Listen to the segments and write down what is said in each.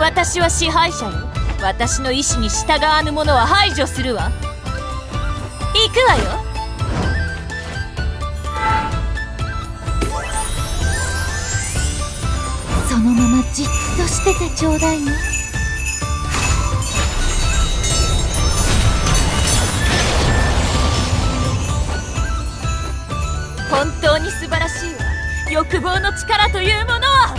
私は支配者よ。私の意志に従わぬ者は排除するわ。行くわよ。そのままじっとしててちょうだいね。欲望の力というものは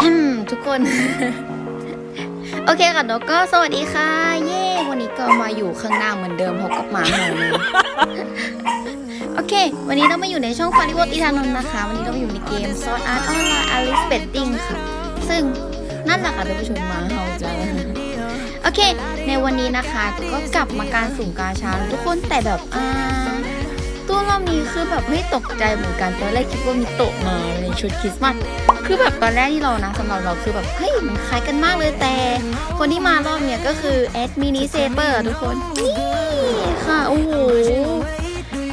อืมทุกคน โอเคค่ะนกก็สวัสดีค่ะ เย้ วันนี้ก็มาอยู่ข้างหน้าเหมือนเดิมพบกับหมาเห่าเลยโอเค วันนี้เรามาอยู่ในช่องฟาริวอตีทานนท์นะคะ วันนี้เรามาอยู่ในเกมซอ d อาร์ตออนไลน์ Alice Betting ค่ะ ซึ่งนั่นแหละค่ะท่านผู้ชมหมาเห่าจ้าโอเค ในวันนี้นะคะก็กลับมาการสุ่มกาชาทุกคนแต่แบบอ่าตัวรอบนี้คือแบบไม่ตกใจเหมือนกันตอนแรกคิดว่ามีโตะมาในชุดคริสต์มาส คือแบบตอนแรกที่เรานะสำหรับเราคือแบบเฮ้ยมันคล้ายกันมากเลยแต่ คนที่มารอบเนี้ยก็คือแอดมินิเซเปอร์ทุกคนนี่ค่ะโอ้โห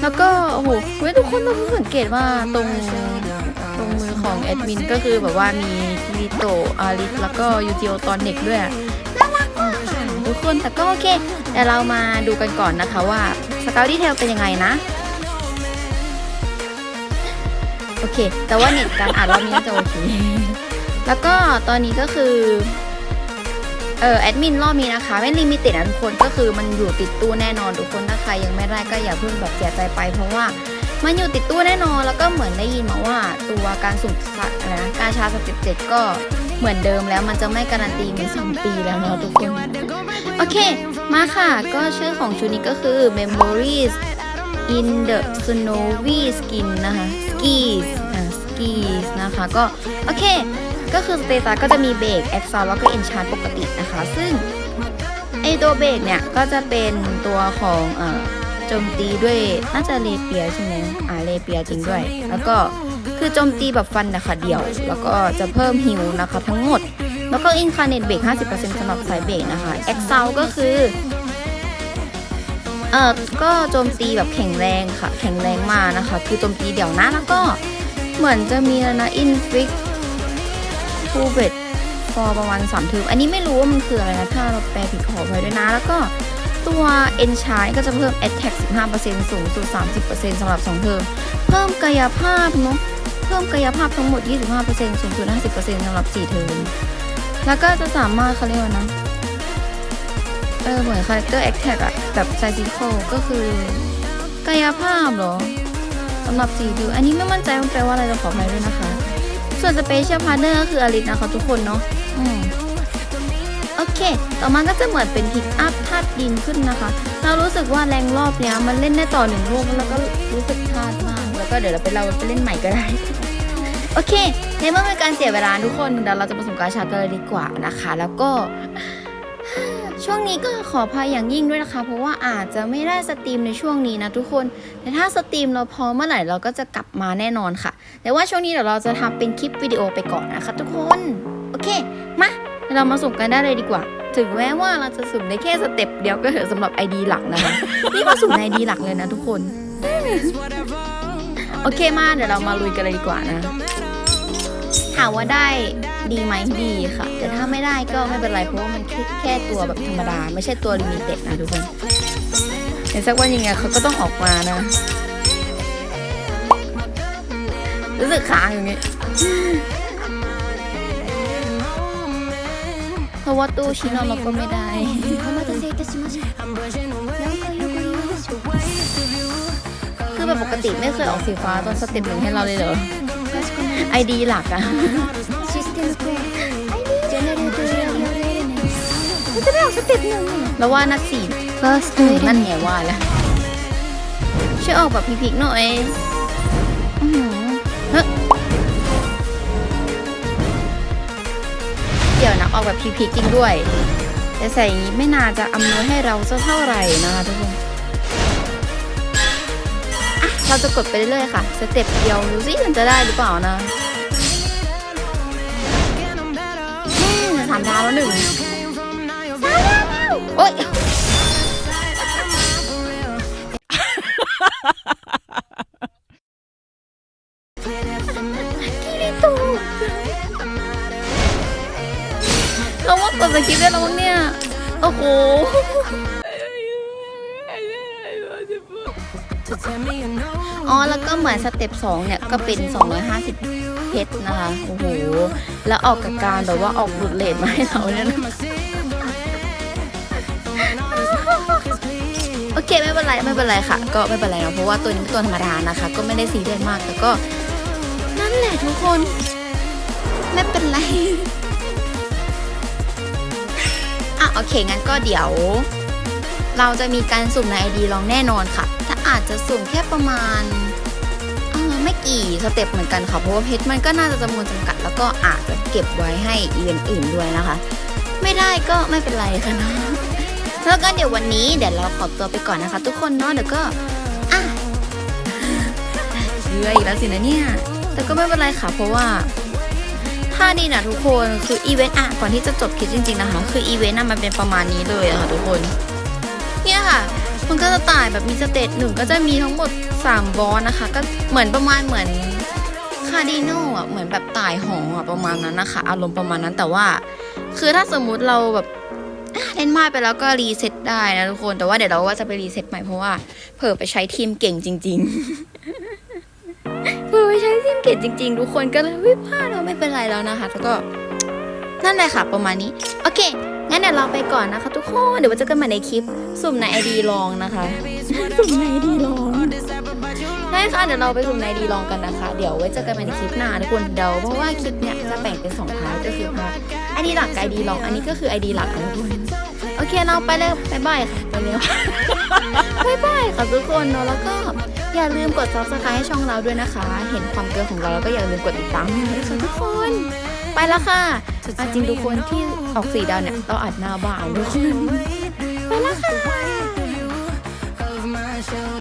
แล้วก็โอ้โหเว้ยทุกคนเราเพิ่งสังเกตว่าตรงตรงมือของแอดมินก็คือแบบว่ามีคิริโตอาริสแล้วก็ยูจิโอตอนเด็กด้วยน่ารักมากทุกคนแต่ก็โอเคแต่เรามาดูกันก่อนนะคะว่าสกาวดีเทลเป็นยังไงนะ โอเค แต่ว่าเน็ตการอ่านรอบนี้น่าจะโอเค แล้วก็ตอนนี้ก็คือ เออแอดมินรอบนี้นะคะ ไม่ลิมิเต็ดนะทุกคนก็คือมันอยู่ติดตู้แน่นอนทุกคนถ้าใครยังไม่ได้ก็อย่าเพิ่งแบบเสียใจไป เพราะว่ามันอยู่ติดตู้แน่นอนแล้วก็เหมือนได้ยินมาว่าตัวการสุ่มสัตว์อะไรนะการชาสเต็ปเจ็ดก็เหมือนเดิมแล้วมันจะไม่การันตีเหมือนสองปีแล้วเนาะทุกคน โอเค มาค่ะ ก็ชื่อของชุดนี้ก็คือ Memories in the Snowy Skin นะคะ Skis อ่า Skis นะคะก็โอเค ก็คือสเตตัสก็จะมีเบรกแอคซอลแล้วก็เอนชาร์ปกตินะคะ ซึ่งไอตัวเบรกเนี่ยก็จะเป็นตัวของเอ่อโจมตีด้วยน่าจะเลเปียใช่ไหมอ่าเลเปียจริงด้วย แล้วก็คือโจมตีแบบฟันนะคะเดียว แล้วก็จะเพิ่มฮิวนะคะทั้งหมด แล้วก็อินคาเนตเบรก50%สำหรับสายเบรกนะคะแอคซอลก็คือ เออก็โจมตีแบบแข็งแรงค่ะ แข็งแรงมากนะคะ คือโจมตีเดี่ยวนะแล้วก็เหมือนจะมีนะอินฟิกฟูเบตฟอร์ประมาณ3เทอมอันนี้ไม่รู้ว่ามันคืออะไรนะ ถ้าเราแปลผิดขอไว้ด้วยนะ แล้วก็ตัวเอนชาร์ก็จะเพิ่ม Attack 15%สูงสุด 30%สำหรับ 2 เทอม เพิ่มกายภาพเนาะเพิ่มกายภาพทั้งหมด 25%สูงสุด 50%สำหรับ 4 เทอม แล้วก็จะสามารถเขาเรียกว่านะ เออเหมือนคาแรคเตอร์แอคแท็กอะแบบไซซิโคก็คือกายภาพเหรอสำหรับสีดูอันนี้ไม่มั่นใจมันแปลว่าอะไรจะขออภัยด้วยนะคะ ส่วนสเปเชียลพาร์เนอร์ก็คืออลิสนะคะทุกคนเนาะอืมโอเค ต่อมาก็จะเหมือนเป็นพิกอัพธาตุดินขึ้นนะคะ เรารู้สึกว่าแรงรอบเนี้ยมันเล่นได้ต่อหนึ่งลูกแล้วก็รู้สึกพลาดมาก แล้วก็เดี๋ยวเราไปเราไปเล่นใหม่ก็ได้ โอเค ในเมื่อเป็นการเสียเวลาทุกคนเดี๋ยวเราจะผสมกาชากันเลยดีกว่านะคะ แล้วก็ ช่วงนี้ก็ขออภัยอย่างยิ่งด้วยนะคะ เพราะว่าอาจจะไม่ได้สตรีมในช่วงนี้นะทุกคน แต่ถ้าสตรีมเราพร้อมเมื่อไหร่เราก็จะกลับมาแน่นอนค่ะ แต่ว่าช่วงนี้เดี๋ยวเราจะทำเป็นคลิปวิดีโอไปก่อนนะคะ ทุกคน โอเค มาเดี๋ยวเรามาสุ่มกันได้เลยดีกว่า ถึงแม้ว่าเราจะสุ่มได้แค่สเต็ปเดียวก็เถอะสำหรับ ID หลักนะคะ นี่มาสุ่มใน ID หลักเลยนะทุกคน โอเคมาเดี๋ยวเรามาลุยกันเลยดีกว่านะ ถามว่าได้ ดีไหมดีค่ะ แต่ถ้าไม่ได้ก็ไม่เป็นไรเพราะว่ามันแค่แค่ตัวแบบธรรมดา ไม่ใช่ตัวลิมิเต็ดนะทุกคนเดี๋ยวสักวันยังไงเขาก็ต้องออกมานะ รู้สึกค้างอย่างงี้เพราะว่าตู้ชิ้นนอนเราก็ไม่ได้คือแบบปกติไม่เคยออกสีฟ้าตอนสเต็ปหนึ่งให้เราเลยเหรอไอดีหลักอะ มันจะได้ออกสเต็ปหนึ่งแล้วว่าน่าสี่ first นั่นไงว่าแล้วช่วยออกแบบพีกๆหน่อยเดี๋ยวนะออกแบบพีกๆจริงด้วย แต่ใส่อย่างนี้ไม่น่าจะอำนวยให้เราสักเท่าไหร่นะคะทุกคนอะเราจะกดไปเรื่อยๆค่ะ สเต็ปเดียวดูสิมันจะได้หรือเปล่านะามดาวแล้วหนึ่งสามดาวแล้วโอ๊ยเราว่ากดสกิปได้แล้วมั้งเนี่ย โอ้โห อ๋อแล้วก็เหมือนสเต็ป2เนี่ยก็เป็น 250 เพชรนะคะ โอ้โห แล้วออกกับการแบบว่าออกหลุดเลทมาให้เราเนี่ยนะโอเคไม่เป็นไรไม่เป็นไรค่ะ ก็ไม่เป็นไรเนาะเพราะว่าตัวนี้เป็นตัวธรรมดานะคะ ก็ไม่ได้ซีเรียสมากแต่ก็นั่นแหละทุกคน ไม่เป็นไรอะโอเคงั้นก็เดี๋ยว เราจะมีการสุ่มใน ID ลองแน่นอนค่ะถ้า อาจจะสุ่มแค่ประมาณไม่กี่สเต็ปเหมือนกันค่ะเพราะว่าเพชรมันก็น่าจะจำนวนจำกัด แล้วก็อาจจะเก็บไว้ให้อีเวนต์อื่นด้วยนะคะ ไม่ได้ก็ไม่เป็นไรค่ะนอะแล้วก็เดี๋ยววันนี้เดี๋ยวเราขอตัวไปก่อนนะคะ ทุกคนเนาะเดี๋ยวก็อะเชื่ออีกแล้วสินะเนี่ย แต่ก็ไม่เป็นไรค่ะเพราะว่าถ้าดีนะทุกคนคืออีเวนต์อะก่อนที่จะจบคลิปจริงๆนะคะ คืออีเวนต์น่ะมันเป็นประมาณนี้เลยอะค่ะทุกคนเนี่ยค่ะ มันก็จะต่ายแบบมีสเตจหนึ่งก็จะมีทั้งหมด 3 บอสนะคะ ก็เหมือนประมาณเหมือนคาร์ดิโนอะเหมือนแบบต่ายหออะประมาณนั้นนะคะ อารมณ์ประมาณนั้นแต่ว่า คือถ้าสมมุติเราแบบเล่นมากไปแล้วก็รีเซ็ตได้นะทุกคนแต่ว่าเดี๋ยวเราว่าจะไปรีเซ็ตใหม่เพราะว่าเผื่อไปใช้ทีมเก่งจริง ๆ เผื่อไปใช้ทีมเก่งจริง ๆ ทุกคนก็เลยวิพลาดเราไม่เป็นไรแล้วนะคะแล้วก็นั่นแหละค่ะประมาณนี้ โอเค งั้นเดี๋ยวเราไปก่อนนะคะทุกคน เดี๋ยวไว้เจอกันใหม่ในคลิป สุ่มในไอดีลองนะคะ สุ่มในไอดีลองได้ค่ะเดี๋ยวเราไปสุ่มในไอดีลองกันนะคะ เดี๋ยวไว้เจอกันใหม่ในคลิปหน้าทุกคนเดี๋ยวเพราะว่าคลิปเนี้ยจะแบ่งเป็นสองพาร์ทก็คือพาร์ทไอดีหลักกับไอดีลองอันนี้ก็คือไอดีหลักนะทุกคนโอเคเราไปเลยบายบายค่ะไปเร็วบายบายค่ะทุกคนเนาะแล้วก็อย่าลืมกด subscribe ให้ช่องเราด้วยนะคะ เห็นความเกลือของเราแล้วก็อย่าลืมกดติดตามด้วยนะคะทุกคน ไปแล้วค่ะอะจริงทุกคนที่ออกสีดาวเนี่ยเราอัดหน้าบ้านทุกคนไปแล้วค่ะ